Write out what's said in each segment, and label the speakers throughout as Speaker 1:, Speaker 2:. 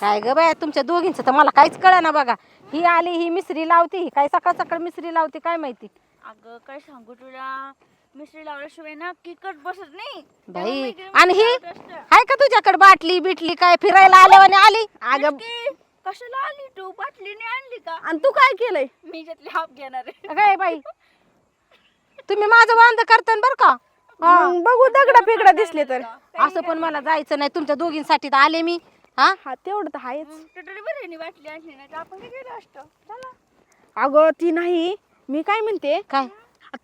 Speaker 1: काय ग बाय तुमच्या दोघींचं तर मला काहीच कळ ना बघा. ही आली ही मिसरी लावते ही काय सकाळ सकाळ मिसरी लावते काय माहिती?
Speaker 2: अगं काय सांगू तुला? मिसरी लावल्याशिवाय ना किकट बसत नाही.
Speaker 1: बाई आणि ही?
Speaker 2: मिसरी लावत असतं.
Speaker 1: आहे का तुझ्याकडे बाटली बिटली काय फिरायला आल्यावाने आली?
Speaker 2: अगं कशाला आली तू? बाटलीने आणली का?
Speaker 3: आणि तू काय केलंय?
Speaker 2: मी त्यातली हाफ घेणार आहे.
Speaker 1: काय बाई तुम्ही माझं वांद करता बर का? हा.
Speaker 3: मग बघू दगडा फेगडा दिसले तर.
Speaker 1: असं पण मला जायचं नाही तुमच्या दोघींसाठी तर आले मी. हा?
Speaker 3: हा तेवढं तर आहेच
Speaker 2: तर तरी बरं आहे नी बाटली आणली नाही तर आपण काय गेलो असतो? चला.
Speaker 3: अगं ती नाही. मी काय म्हणते?
Speaker 1: काय?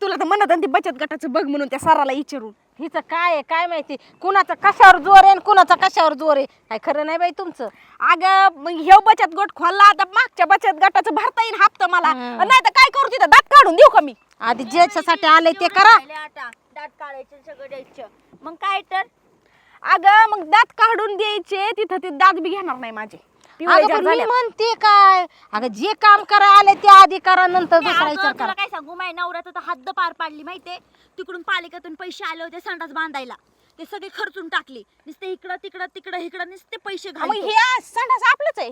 Speaker 3: तुला तर म्हणत आणि ती बचत गटाचं बघ म्हणून त्या सराला विचारून.
Speaker 1: हिचं काय आहे काय माहिती? कुणाचा कशावर जोर आहे आणि कुणाचा कशावर जोर आहे? काय खरं नाही बाई तुमचं?
Speaker 3: अगं मग हे बचत गट खोलला आता मागच्या बचत गटाचं भरता येईल हप्ता मला. नाही तर काय करू तिथं? दात काढून देऊ का मी?
Speaker 1: आधी ज्याच्यासाठी आले ते करा.
Speaker 2: राहिले आता दात काढायचं सगळं द्यायचं. मग काय तर?
Speaker 3: अगं मग दात काढून द्यायचे तिथं ते दात बी घेणार नाही माझे. पिवळे
Speaker 1: अगं
Speaker 3: जर
Speaker 1: पण मी
Speaker 3: झाले.
Speaker 1: म्हणते काय? अगं जे काम करा आले ते आधी करा नंतर दुसरा
Speaker 2: तुला काय सांगू? माझ्या नवऱ्याचं तर हद्द पार पाडली माहितीये? तिकडून पालिकेतून पैसे आले होते संडास बांधायला. ते सगळे खर्चून टाकले. नुसते इकडं तिकडं तिकडं इकडं नुसते पैसे
Speaker 3: मग हे संडास आपलंच आहे.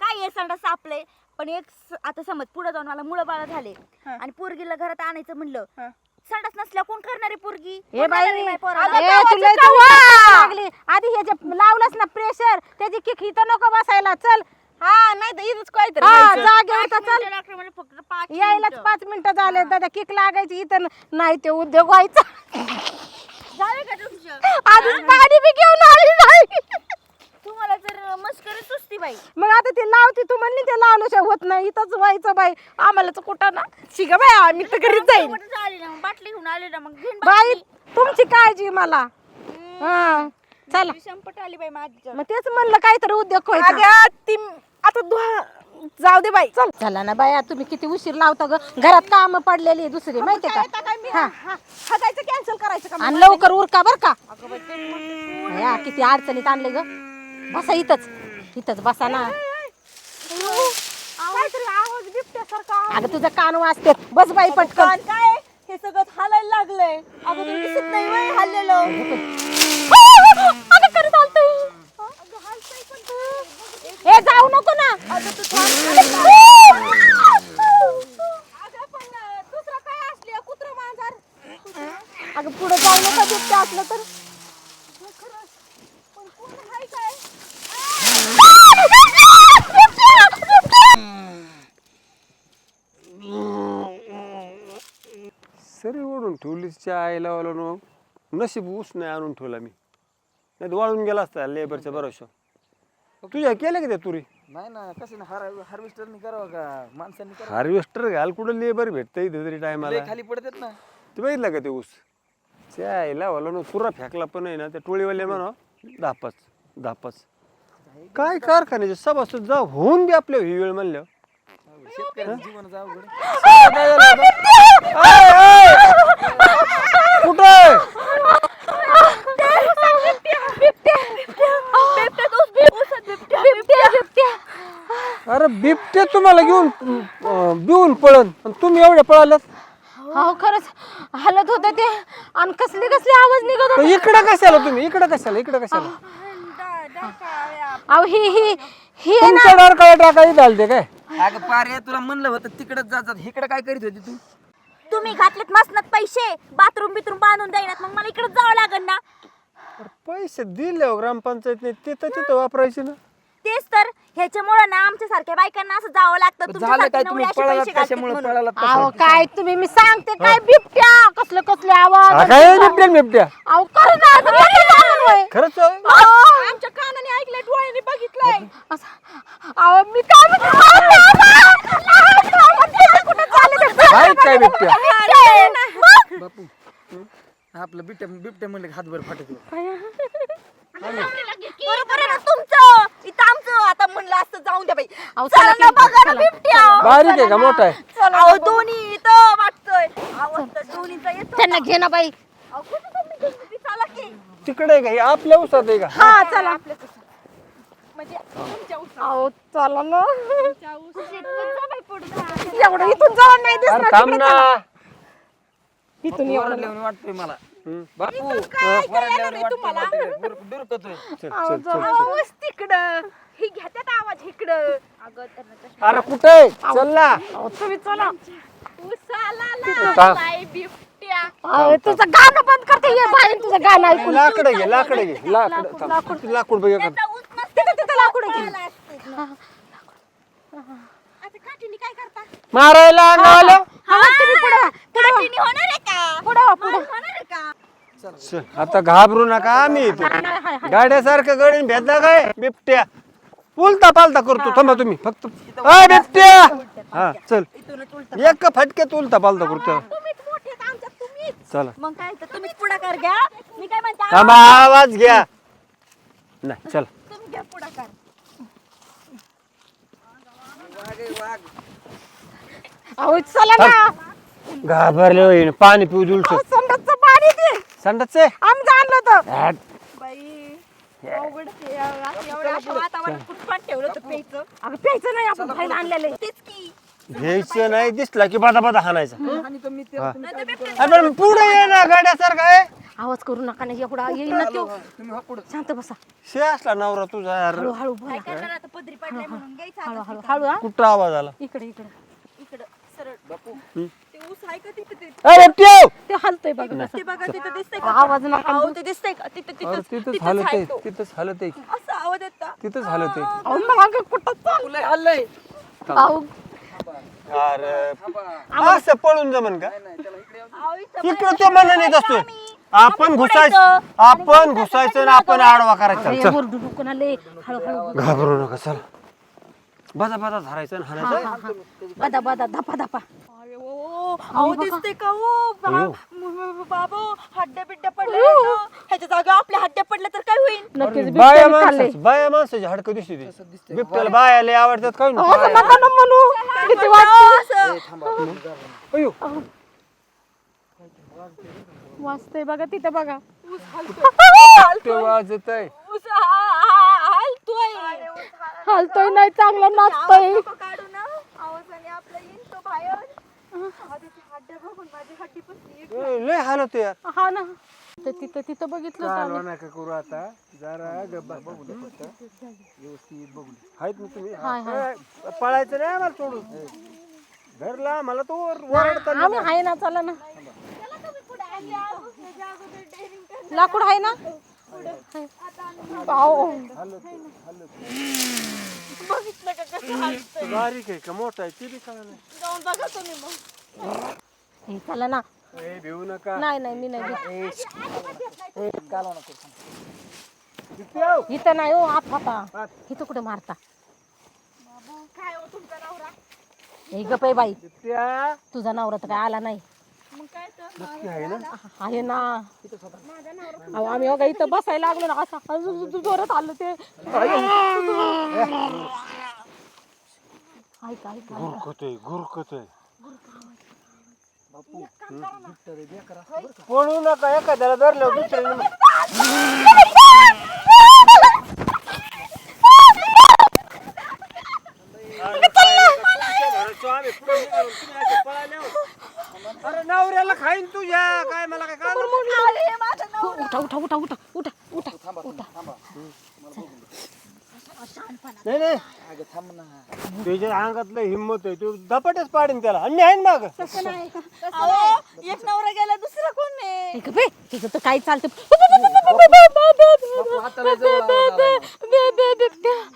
Speaker 2: काय आहे संडास आपले? पण एक स- आता समज पुढे जाऊन मला मुलं बाळ झाले.
Speaker 3: हा.
Speaker 2: आणि पोरगीला घरात आणायचं म्हणलं
Speaker 3: हा.
Speaker 2: संडास नसल्या कोण करणारे पोरगी?
Speaker 1: हे
Speaker 2: कोण
Speaker 1: बाई.
Speaker 2: माझ्या पोराला?
Speaker 1: अगं, तुला इथं लागली? आधी हे जे लावलंच ना प्रेशर त्याची किक इथं नको बसायला. चल.
Speaker 3: हा नाही तर इथंच काहीतरी
Speaker 1: हा
Speaker 3: व्हायचं.
Speaker 1: जागेवर तर
Speaker 2: पाच
Speaker 1: चल.
Speaker 2: मिनिटं लागले मला फक्त पाच
Speaker 1: यायलाच
Speaker 2: मिनिटं.
Speaker 1: पाच मिनिटं झाले. दादा किक लागायची इथं. नाही ते उद्योग व्हायचा.
Speaker 2: झालं का तुमचं?
Speaker 1: आधीच पाणी बी घेऊन आली नाही
Speaker 2: तुम्हाला जर मस्करी सुस्ती बाई.
Speaker 1: मग आता ते लावती तू म्हणली ते लावल्याशिवाय होत नाही. इथंच व्हायचं बाई. आम्हाला तर कुठं ना?
Speaker 3: शिगा बाय मी तर घरीच
Speaker 2: ना मग बाटली घेऊन आले ना मग घेऊन
Speaker 1: बाई तुमची काळजी मला. हा चला.
Speaker 2: संपट आली बाई माझी
Speaker 1: मग तेच म्हणलं काहीतरी उद्योग व्हायचा.
Speaker 3: अगं ती आता धुवा. जाऊ दे बाई. चल.
Speaker 1: चला ना बाया तुम्ही किती उशीर लावता ग? घरात काम पडलेली आहे दुसरी माहितीये का? हा.
Speaker 3: कॅन्सल करायचं का
Speaker 1: आणि लवकर उरका बर का? या किती अडचणीत आणले ग? बसा इथंच. इथंच बसा ना.
Speaker 3: काहीतरी आवाज बिबट्यासारखा
Speaker 1: अगं तुझं कान वाजते बस बाई पटकन.
Speaker 3: कान काय? हे सगळं हालायला लागलंय. अगं तुला दिसत नाही वय हल्लेलं.
Speaker 1: अगं खरं चालतंय ए जाऊ नको ना.
Speaker 3: अगं तू पण दुसरं काय असले कुत्र मांजर
Speaker 1: अगं पुढे जाऊ नको बिबट्या असलं तर
Speaker 3: पण कोण हाय काय
Speaker 4: सरी तिच्या आईला वाला नशीब ऊस नाही आणून ठेवला मी. नाही तर वाळून गेला असता लेबरच्या भरोशा तुझ्या केल्या का त्या तुरी?
Speaker 5: नाही ना कसं ना हार हार्वेस्टरनी करावं का? माणसांनी करावं?
Speaker 4: हार्वेस्टर घाल कुठं लेबर भेटतं इथे तरी टायमाला
Speaker 5: खाली पडतात ना.
Speaker 4: ते बघितलं का ते ऊस? त्या आईला वाला ना पुरा फेकला पण आहे ना त्या टोळीवाले म्हणा दापाच दापाच काय कारखान्याचे सभासद जा होऊन दे आपल्या ही वेळ म्हणल्या
Speaker 5: शेतकऱ्याचं जीवन जाऊ
Speaker 4: अरे बिबटे तुम्हाला घेऊन अं, बिवून पळन. आणि तुम्ही एवढे पळालात?
Speaker 1: हो खरंच हलत होते ते. आणि कसले कसले आवाज निघत
Speaker 4: तर इकडं कशाला तुम्ही? इकडं कशाला? इकडं कशाला?
Speaker 1: अहो ही ही ही आहे ना.
Speaker 4: तुमच्या डरकाळा टाका इथं आलते काय?
Speaker 5: अगं पारे तुला म्हणलं होतं तिकडच जात इकडे काय करीत होती तू?
Speaker 2: तुम्ही घातलेत मसनात पैसे. बाथरूम बिथरूम बांधून द्यायनात मग मला इकडे जावं लागेल ना.
Speaker 4: अरे पैसे दिले हो ग्रामपंचायतने. ते तर तिथं वापरायचे ना.
Speaker 2: तेच तर ह्याच्यामुळे ना आमच्या सारख्या बायकांना असं जावं लागतं
Speaker 5: झालं काय तुम्ही
Speaker 2: नवरे असे
Speaker 5: पळालात
Speaker 2: पैसे घालतात
Speaker 5: कशामुळे
Speaker 2: म्हणून.
Speaker 5: पळालात
Speaker 1: अहो
Speaker 5: कशामुळे?
Speaker 1: काय तुम्ही मी सांगते काय बिबट्या कसले कसले
Speaker 4: हा,
Speaker 1: आवाज
Speaker 4: काय बिबट्या बिबट्या
Speaker 1: अहो खरं ना आता किती झालं होय.
Speaker 4: खरंच आहे?
Speaker 3: आमच्या कानाने ऐकलंय डोळ्याने बघितलंय
Speaker 1: असं- अहो मी काय म्हणते अहो, बाबा! कुठं चालले ते?
Speaker 4: काय काय बिबट्या
Speaker 5: बापू हं? आपलं बिबट्या बिबट्या म्हणलं की हातभर फाटत
Speaker 2: बरोबर आहे ना तुमचं इथं आमचं आता म्हणलं असतं जाऊन द्या बाई.
Speaker 1: अहो,
Speaker 2: चला
Speaker 1: चला
Speaker 2: ना
Speaker 1: की,
Speaker 2: बघा ना
Speaker 1: चला.
Speaker 2: बिबट्या.
Speaker 4: बारीक आहे का? मोठा आहे.
Speaker 2: अहो दोन्ही इथं वाटतोय. दोन्हीचा येतो
Speaker 1: त्यांना घे ना बाई.
Speaker 2: अहो, कुठं तुम्ही गेली? चला की.
Speaker 4: तिकडे आहे का? हे आपल्या उसात आहे का?
Speaker 1: हा चला.
Speaker 3: म्हणजे.
Speaker 1: अहो चला ना. एवढं इथून जाऊन नाही
Speaker 4: अरे
Speaker 1: दिसणार
Speaker 4: थांब
Speaker 1: तिकडे
Speaker 4: ना.
Speaker 1: चला. इथून
Speaker 5: वाटतोय मला. बापू
Speaker 3: काय तुम्हाला?
Speaker 5: तिकडे.
Speaker 1: अहो,
Speaker 3: अहो, ही घेतात
Speaker 1: इकडं.
Speaker 2: अगं त्यांना चष्मा
Speaker 4: अरे कुठे चल ना.
Speaker 1: अहो, तुम्ही चला. अहो, तुझं गाणं बंद करते. ये बाई तुझं गाणं ऐकून.
Speaker 4: लाकड घे लाकड घे लाकड थांब. लाकूड. बघ एखादं.
Speaker 1: तिथं तिथं लाकूड घे.
Speaker 2: आता काठीने काय करता?
Speaker 4: मारायला अंगावाला
Speaker 1: तुम्ही पुढं
Speaker 2: काठीने होणार आहे का?
Speaker 1: पुढं पुढं.
Speaker 2: होणार आहे का?
Speaker 4: चल, आता घाबरू नका आम्ही येतो गाड्यासारखं गडीन भेटला काय? बिबट्या. उलता पालता करतो. थांबा तुम्ही फक्त अय बिबट्या! हा चल. एक फटक्यात उलता पालता करतो.
Speaker 2: तुम्हीच मोठे आहेत आमच्यात तुम्हीच.
Speaker 4: चला.
Speaker 2: मग काय तर तुम्हीच पुढाकार घ्या. मी काय म्हणते
Speaker 4: थांबा आवाज घ्या. नाही चल.
Speaker 2: तुम्ही घ्या पुढाकार.
Speaker 1: अहो चला ना.
Speaker 4: घाबरले होईन पाणी पिऊ दुलतो
Speaker 1: संडासचं पाणी दे.
Speaker 4: संडाचे
Speaker 1: आमचं आणलं होतं.
Speaker 2: बाई अवघड आहे. यार. असं एवढं अशा वातावरणात कुठं ठेवलं होतं प्यायचं.
Speaker 1: अगं प्यायचं नाही आपण खायला आणलेलं आहे.
Speaker 2: तेच की.
Speaker 4: घ्यायचं नाही दिसला की बादा बादा हाणायचा.
Speaker 2: बिबट्या-
Speaker 4: अरे पण पुढे ये ना गाड्यासारखा आहे
Speaker 1: आवाज करू नका ना एवढा येईल ना तो. शांत बसा.
Speaker 4: शे असला नवरा तुझा यार.
Speaker 1: हळू हळू बोला.
Speaker 2: काय करणार आता? पदरी पडलाय म्हणून. घ्यायचं
Speaker 1: हळू
Speaker 2: आता
Speaker 1: हळू हळू हा.
Speaker 4: कुठं आवाज आला?
Speaker 1: इकडे इकडं.
Speaker 2: सरळ.
Speaker 5: बापू.
Speaker 2: ते ऊस आहे का तिथे ते?
Speaker 4: अरे ठेव!
Speaker 1: ते हलतोय बघा
Speaker 2: ते बघा तिथे दिसतंय का?
Speaker 1: आवाज नका
Speaker 2: अहो ते दिसतंय का? तिथे
Speaker 4: अरे
Speaker 2: तिथं
Speaker 4: तिथंच
Speaker 2: तिथंच
Speaker 4: हालत
Speaker 2: आहे
Speaker 4: आहे
Speaker 2: तो.
Speaker 4: तिथंच हालत आहे
Speaker 2: असं आवाज येता
Speaker 4: तिथंच हालत आहे
Speaker 1: अहो मग कुठं चाल
Speaker 5: तुला हल्लंय.
Speaker 1: अहो.
Speaker 4: अरे. असं पळून जमन का?
Speaker 5: नाही त्याला इकडे येऊन
Speaker 2: अहो, इथं
Speaker 4: इकडं तो मनाने असतोय आपण घुसायचं आपण घुसायचं आणि आपण आडवा करायचा.
Speaker 1: अरे,
Speaker 4: चल.
Speaker 1: ओरडू नको ना लय हळू हळू
Speaker 4: घाबरू नका चल. बदा बदा धरायचं आणि
Speaker 1: हा
Speaker 4: हाणायचं.
Speaker 1: हा हा बदा बदा धपा धपा.
Speaker 2: अरे ओ, अहो दिसते का ओ?
Speaker 4: अयो.
Speaker 2: बाबा हड्ड्या बिड्ड्या पडल्या ह्याच्या जागा आपल्या हड्ड्या पडल्या तर काय होईल?
Speaker 1: नक्कीच
Speaker 4: बाया
Speaker 1: बिबट्याने.
Speaker 4: माणसाची बाया माणसाची हाडकं दिसते ती. बिबट्याला बाया लय आवडतात काय
Speaker 1: असं नका ना म्हणू. किती वाजते?
Speaker 4: अयो.
Speaker 1: वाजतंय बघा तिथं बघा.
Speaker 4: ते वाजत आहे
Speaker 2: ऊस हा- हा- हालतोय
Speaker 1: हलतोय नाही चांगला नाचतोय.
Speaker 2: आवाज नको काढू ना. आवाजाने आपला येईल तो बाहेर. अहो, त्याची हड्ड्या बघून माझी हड्डी पसली
Speaker 4: ए, लय हालत आहे यार.
Speaker 1: हा ना. तर तिथं तिथं बघितलं होतं आम्ही.
Speaker 4: नका करू आता. जरा गप्पा बघू दे फक्त. व्यवस्थित बघू दे आहेत ना तुम्ही?
Speaker 1: हाय, हाय.
Speaker 4: ए, पळायचं नाही मला सोडून धरला मला तो ओरडता
Speaker 1: आम्ही आहे ना चला ना. लाकूड आहे ना?
Speaker 2: बघितलं का कसं
Speaker 4: बारीक आहे का मोठा आहे ते बी कळलं नाही
Speaker 2: जाऊन बघा तुम्ही मग
Speaker 1: हे चला ना
Speaker 4: ए, नका
Speaker 1: नाही नाही मी नाही भीत.
Speaker 5: कालवा नको
Speaker 1: इथं नाही हो आप होता इथं कुठे मारता
Speaker 2: काय हो तुमचा नवरा
Speaker 1: हे गप आहे बाई तुझा नवरा तर काय आला नाही
Speaker 4: नक्की आहे ना?
Speaker 1: आहे ना. अहो आम्ही बघा इथं बसायला लागलो ना असं असं जोरात आलं ते. ऐक ऐक
Speaker 4: गुरकतोय गुरकतोय पळू नका एखाद्याला धरलं दुसऱ्याने अरे नवऱ्याला खाईन तुझ्या काय मला काय कळलं
Speaker 1: उठा उठा उठा उठा उठा उठा उठा
Speaker 4: नाही नाही
Speaker 5: अगं थांब ना
Speaker 4: त्याच्या अंगातलं हिंमत आहे तो धपाटच पाडीन त्याला आणि आहे ना माग
Speaker 2: अहो एक नवरा गेला दुसरा कोण आहे
Speaker 1: हे गप आहे. तिथं तर काही चालतं.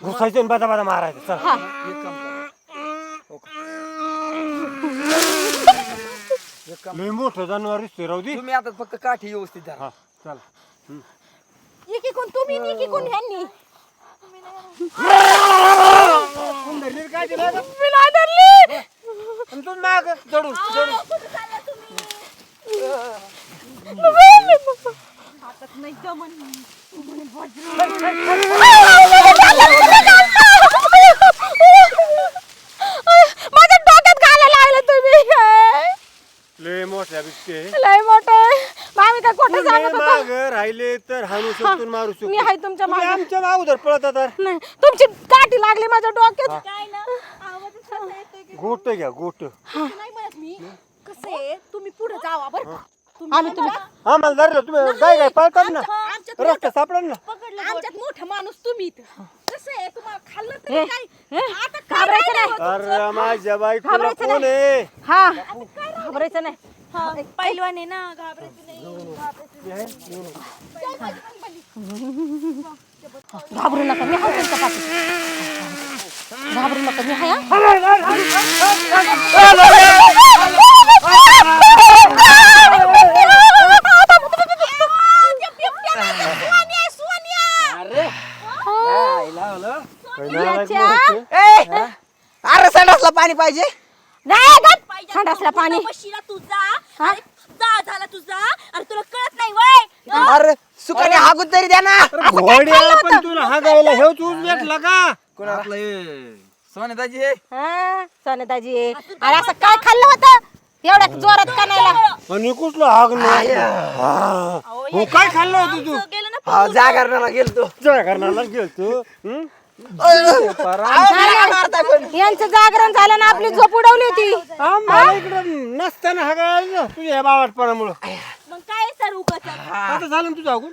Speaker 4: घुसायचं आणि बदा बदा मारायचं चल
Speaker 5: एक काम करा
Speaker 4: लय मोठं जनावर दिसतोय राहू दे.
Speaker 5: तुम्ही आता फक्त काठी व्यवस्थित धरा.
Speaker 4: हा चल.
Speaker 1: एकी कोण तुम्ही आणि एकी कोण ह्यांनी
Speaker 4: काय दिलं तू माग चढून चढून
Speaker 2: हातात नाही जमन
Speaker 1: माझ्या डोक्यात घालायला लागलं तुम्ही
Speaker 4: लय मोठ्या बिबटे
Speaker 1: लय मोठे. आम्ही काय खोटं सांगत होतो?
Speaker 4: माग राहिले तर हाणू शकतो मारू शकतो.
Speaker 1: मी आहे तुमच्या
Speaker 4: तुम्ही
Speaker 1: मागे.
Speaker 4: आमच्या पळत आता
Speaker 1: नाही तुमची काठी लागली माझ्या डोक्यात.
Speaker 2: काय ना आवाजच असा येतोय की
Speaker 4: गोट घ्या गोट
Speaker 2: नाही म्हणत मी. कसं आहे? तुम्ही पुढे जावा बरं का.
Speaker 1: आम्ही तुम्ही
Speaker 4: आम्हाला धरलं तुम्ही काय काय पळतात ना.
Speaker 2: आमच्यात
Speaker 4: रस्ता सापडा ना.
Speaker 2: पकडलं आमच्यात मोठा माणूस तुम्ही इथं. कसं आहे? तुम्हाला खाल्लं तरी काय
Speaker 1: हं? घाबरायचं नाही.
Speaker 4: अरे माझ्या बायकोला
Speaker 1: घाबरायचं
Speaker 4: कोण आहे.
Speaker 1: हा. घाबरायचं नाही.
Speaker 2: हा, पहिलवान आहे ना घाबरायचं नाही.
Speaker 1: घाबरू नका मी हाय तुमच्या पाठी घाबरू नका मी हाय हं?
Speaker 5: अरे संडासला पाणी पाहिजे.
Speaker 1: नाही गप! संडासला पाणी.
Speaker 2: तुझा अरे, जा झाला तुझा. अरे तुला कळत नाही वय.
Speaker 5: अरे सुकाने हागून तरी द्या ना.
Speaker 4: घोड्याला पण तुला हा गायला हेच ऊस भेटला का?
Speaker 5: कोणाला सोनेदाजी. हे
Speaker 1: हा सोनेदाजी. अरे असं काय खाल्लं होतं? एवढ्या जोरात कानायला
Speaker 4: आणि कुठलं हाग नाही हा. हो काय खाल्लं होतं तू?
Speaker 2: गेलं ना
Speaker 5: हा जागरणाला गेलतो.
Speaker 4: करणारा गेल तू हं?
Speaker 1: यांचं जागरण झालं ना आपली झोप उडवली होती.
Speaker 4: इकडं नसताना हा गायला तुझ्या बावटपणामुळं.
Speaker 2: मग काय सर उगाच?
Speaker 4: आता झालं ना तुझं हागून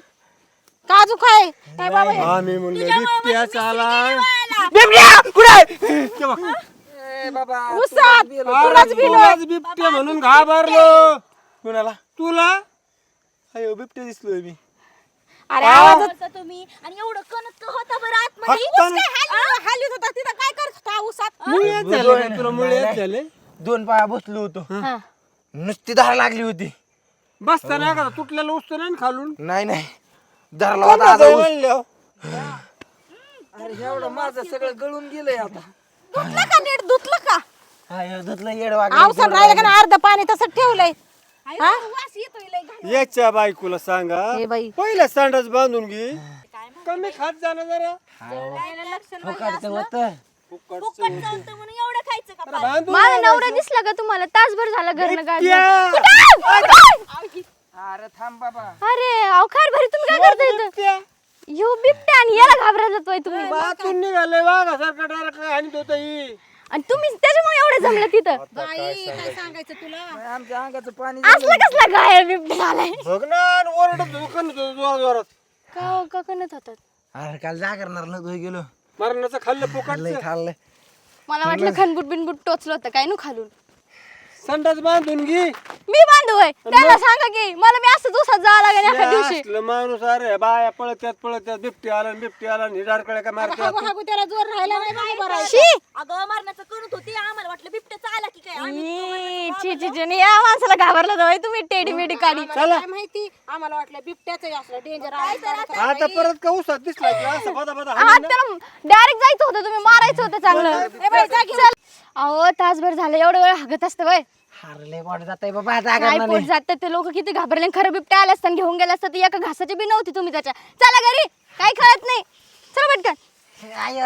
Speaker 1: काजू काय? काय बाबा हे?
Speaker 4: आम्ही म्हणलं बिबट्या चाला
Speaker 5: कुठे बाबा
Speaker 1: उसात. तुलाच भिलो
Speaker 4: तुलाच बिबट्या. म्हणून घाबरलो.
Speaker 5: कुणाला?
Speaker 4: तुला
Speaker 5: अयो बिबटे दिसलोय मी.
Speaker 1: अरे आवाज
Speaker 2: तुम्ही. आणि एवढं कणत होता बरं आतमध्ये.
Speaker 4: हातानं-
Speaker 1: हालीत होता तिथं काय करत होता उसात?
Speaker 4: मुळ्यात झाले का तुला मुळ्यात झाले
Speaker 5: दोन पाया बसलो होतो.
Speaker 1: हा.
Speaker 5: नुसती धार लागली होती.
Speaker 4: बसताना का? तुटलेलं उचतो नाही ना खालून?
Speaker 5: नाही नाही. धरला होता आता ऊस.
Speaker 4: म्हणलं?
Speaker 5: अरे एवढं माझं सगळं गळून गेलंय आता.
Speaker 1: धुतलं का नीट? धुतलं का?
Speaker 5: धुतलं येड वागलं
Speaker 1: राहिलं का ना अर्ध पाणी तसं ठेवलंय. हा?
Speaker 4: याच्या बायकोला सांगा.
Speaker 1: हे बाई.
Speaker 4: पहिला सांडाच बांधून घे. कमी खात जाणं जरा.
Speaker 5: फुकाटचं होतं
Speaker 2: फुकट चालतं म्हणून एवढं खायचं का
Speaker 4: जरा बांधून
Speaker 6: माझा नवरा दिसला का तुम्हाला. तासभर झाला घरनं गाडी
Speaker 4: बिबट्या!
Speaker 5: अरे थांब बाबा.
Speaker 6: अरे अहो खार भरी तुम्ही काय करता इथं?
Speaker 4: बिबट्या!
Speaker 6: ह्यो बिबट्या आणि याला घाबरत जातोय तुम्ही.
Speaker 4: बाथरूम निघाले वाघासारखा डायरेक्ट आणि होता ही.
Speaker 6: आणि तुम्ही त्याच्यामुळे एवढे जमलं तिथं.
Speaker 1: बाई काय सांगायचं? तुला?
Speaker 5: आमच्या अंगाचं पाणी
Speaker 6: असला कसला बिबट्या
Speaker 4: बघ ना ओरडत जोरात
Speaker 6: का हो, का कणत होतात?
Speaker 5: अरे काल जागरणार नव्हतो गेलो.
Speaker 4: मरणाचं खाल्लं
Speaker 5: खाल्लंय.
Speaker 6: मला वाटलं खनबुट बिनबुट टोचलं होतं काय नु खालून?
Speaker 4: संडास बांधून घे
Speaker 6: मी बांधू त्याला सांगा की मला मी असं दुसरा जावं लागेल एका दिवशी
Speaker 4: असलं माणूस अरे बाया पळत्यात पळत्यात बिबटी आला आणि बिबटी आला आणि हिडारकडे काय मारतात
Speaker 1: हागू हागू त्याला जोर राहिला नाही बाबा बरं
Speaker 6: शी
Speaker 2: अगं मारण्याचं कणत होती आम्हाला वाटलं बिबट्याचा आला की काय आम्ही
Speaker 6: ई, छी छी या माणसाला घाबरला जाऊ तुम्ही टेडी मेडी काढी
Speaker 1: काय माहिती आम्हाला वाटलं बिबट्याच असलं डेंजर
Speaker 4: आता परत का उसात दिसला की असं बदा बदा
Speaker 6: हा त्याला डायरेक्ट जायचं होतं तुम्ही मारायचं होतं चांगलं. चल. अहो तासभर झालं एवढं वेळ हागत असतं वय.
Speaker 5: हारले वाट जात बाबा
Speaker 6: नाही
Speaker 5: जागरणार
Speaker 6: पोट जातात ते लोक किती घाबरले आणि खरं बिबट्या आले असताना घेऊन गेले असतात एका घासाची बी नव्हती तुम्ही त्याच्या. चला घरी काही कळत नाही. चला पटकन.
Speaker 5: आय